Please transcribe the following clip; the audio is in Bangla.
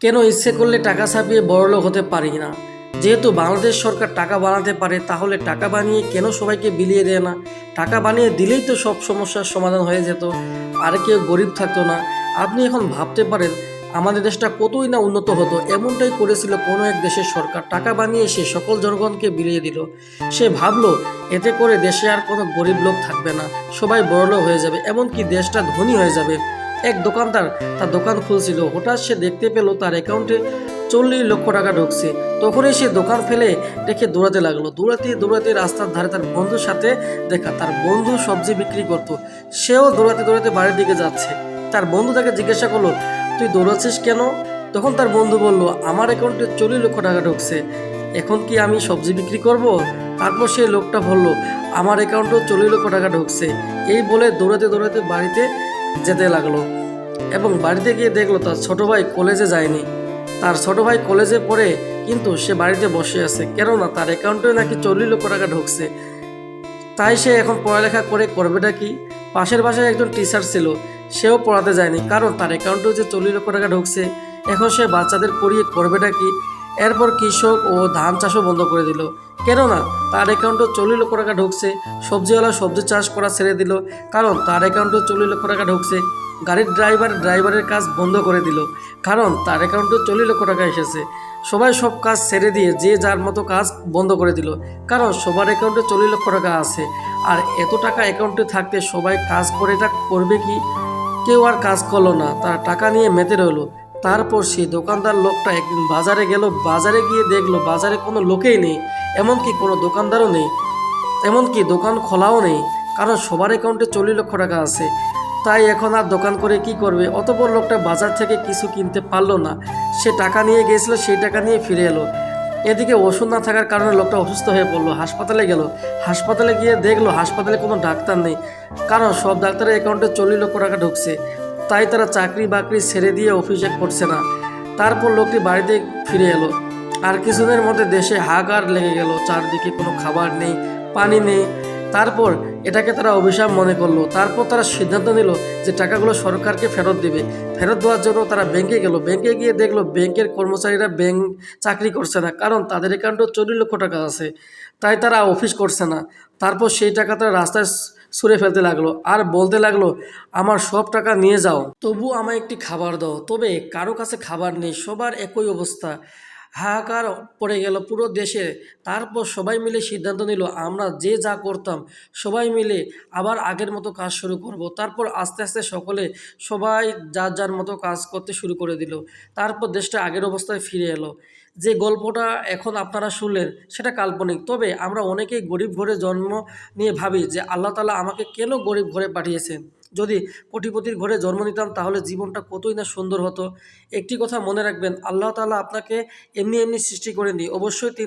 কেন ইচ্ছে করলে টাকা ছাপিয়ে বড়লোক হতে পারি না? যেহেতু বাংলাদেশ সরকার টাকা বানাতে পারে, তাহলে টাকা বানিয়ে কেন সবাইকে বিলিয়ে দেয় না? টাকা বানিয়ে দিলেই তো সব সমস্যার সমাধান হয়ে যেত। আর কেউ গরিব থাকতো না। আপনি এখন ভাবতে পারেন, আমাদের দেশটা কতই না উন্নত হতো। এমনটাই করেছিল কোনো এক দেশের সরকার। টাকা বানিয়ে সে সকল জনগণকে বিলিয়ে দিল। সে ভাবলো, এতে করে দেশে আর কোনো গরিব লোক থাকবে না। সবাই বড়লোক হয়ে যাবে, এমনকি দেশটা ধনী হয়ে যাবে। এক দোকানদার তার দোকান খুলছিল। হঠাৎ সে দেখতে পেল তার অ্যাকাউন্টে চল্লিশ লক্ষ টাকা ঢুকছে। তখনই সে দোকান ফেলে রেখে দৌড়াতে লাগল। দৌড়াতে দৌড়াতে রাস্তার ধারে তার বন্ধুর সাথে দেখা। তার বন্ধু সবজি বিক্রি করতো। সেও দৌড়াতে দৌড়াতে বাড়ির দিকে যাচ্ছে। তার বন্ধু তাকে জিজ্ঞাসা করল, তুই দৌড়াচ্ছিস কেন? তখন তার বন্ধু বলল, আমার অ্যাকাউন্টে চল্লিশ লক্ষ টাকা ঢুকছে। এখন কি আমি সবজি বিক্রি করব? তারপর সেই লোকটা বলল, আমার অ্যাকাউন্টেও চল্লিশ লক্ষ টাকা ঢুকছে। এই বলে দৌড়াতে দৌড়াতে বাড়িতে যেতে লাগল এবং বাড়িতে গিয়ে দেখল তার ছোট ভাই কলেজে যায়নি। তার ছোট ভাই কলেজে পড়ে কিন্তু সে বাড়িতে বসে আছে। কেননা তার অ্যাকাউন্টে নাকি চল্লিশ লক্ষ টাকা ঢুকছে। তাই সে এখন পড়ালেখা করে করবেটা কি? পাশের বাসায় একজন টিচার ছিল, সেও পড়াতে যায়নি। কারণ তার অ্যাকাউন্টেও যে চল্লিশ লক্ষ টাকা ঢুকছে, এখন সে বাচ্চাদের পড়িয়ে করবেটা কি? এরপর কৃষক ও ধান চাষও বন্ধ করে দিল। কেননা তার অ্যাকাউন্টে চল্লিশ লক্ষ টাকা ঢুকছে, সবজিওয়ালা সবজি চাষ করা ছেড়ে দিল, কারণ তার অ্যাকাউন্টে চল্লিশ লক্ষ টাকা ঢুকছে, গাড়ির ড্রাইভার ড্রাইভারের কাজ বন্ধ করে দিল, কারণ তার অ্যাকাউন্টে চল্লিশ লক্ষ টাকা এসেছে। সবাই সব কাজ ছেড়ে দিয়ে যে যার মতো কাজ বন্ধ করে দিল, কারণ সবার অ্যাকাউন্টে চল্লিশ লক্ষ টাকা আছে। আর এত টাকা অ্যাকাউন্টে থাকতে সবাই কাজ করে এটা করবে কি? কেউ আর কাজ করল না, তারা টাকা নিয়ে মেতে রইল। তারপর সেই দোকানদার লোকটা একদিন বাজারে গেল, বাজারে গিয়ে দেখল বাজারে কোনো লোকেই নেই, এমনকি কোনো দোকানদারও নেই, এমনকি দোকান খোলাও নেই, কারণ সবার অ্যাকাউন্টে চল্লিশ লক্ষ টাকা আছে। তাই এখন আর দোকান করে কি করবে? অতপর লোকটা বাজার থেকে কিছু কিনতে পারল না। সে টাকা নিয়ে গিয়েছিল সেই টাকা নিয়ে ফিরে এলো। এদিকে ওষুধ না থাকার কারণে লোকটা অসুস্থ হয়ে পড়ল, হাসপাতালে গেল। হাসপাতালে গিয়ে দেখল হাসপাতালে কোনো ডাক্তার নেই, কারণ সব ডাক্তারের অ্যাকাউন্টে চল্লিশ লক্ষ টাকা ঢুকছে। তাই তারা চাকরি বাকরি ছেড়ে দিয়ে অফিসে করছে না। তারপর লোকটি বাড়িতে ফিরে এলো। আর কিছুদিনের মধ্যে দেশে হাহাকার লেগে গেল। চারদিকে কোনো খাবার নেই, পানি নেই। তারপর এটাকে তারা অভিশাপ মনে করল। তারপর তারা সিদ্ধান্ত নিল যে টাকাগুলো সরকারকে ফেরত দেবে। ফেরত দেওয়ার জন্য তারা ব্যাংকে গেল। ব্যাংকে গিয়ে দেখল ব্যাংকের কর্মচারীরা ব্যাংক চাকরি করছে না, কারণ তাদের অ্যাকাউন্টে চল্লিশ লক্ষ টাকা আছে। তাই তারা অফিস করছে না। তারপর সেই টাকা তারা রাস্তায় ছুঁড়ে ফেলতে লাগল। আর বলতে লাগল, আমার সব টাকা নিয়ে যাও। তবু আমায় একটি খাবার দাও। তবে কারও কাছে খাবার নেই, সবার একই অবস্থা। হাহাকার পড়ে গেল পুরো দেশে। তারপর সবাই মিলে সিদ্ধান্ত নিল, আমরা যে যা করতাম, সবাই মিলে আবার আগের মতো কাজ শুরু করব। তারপর আস্তে আস্তে সকলে, সবাই যার যার মতো কাজ করতে শুরু করে দিল। তারপর দেশটা আগের অবস্থায় ফিরে এলো। যে গল্পটা এখন আপনারা শুনলেন, সেটা কাল্পনিক। তবে আমরা অনেকেই গরিব ঘরে জন্ম নিয়ে ভাবি যে আল্লাহ তালা আমাকে কেন গরিব ঘরে পাঠিয়েছেন? যদি কোটিপতির ঘরে জন্ম নিতাম, তাহলে জীবনটা কতই না সুন্দর হতো। একটি কথা মনে রাখবেন, আল্লাহ তালা আপনাকে এমনি এমনি সৃষ্টি করেননি। অবশ্যই তিনি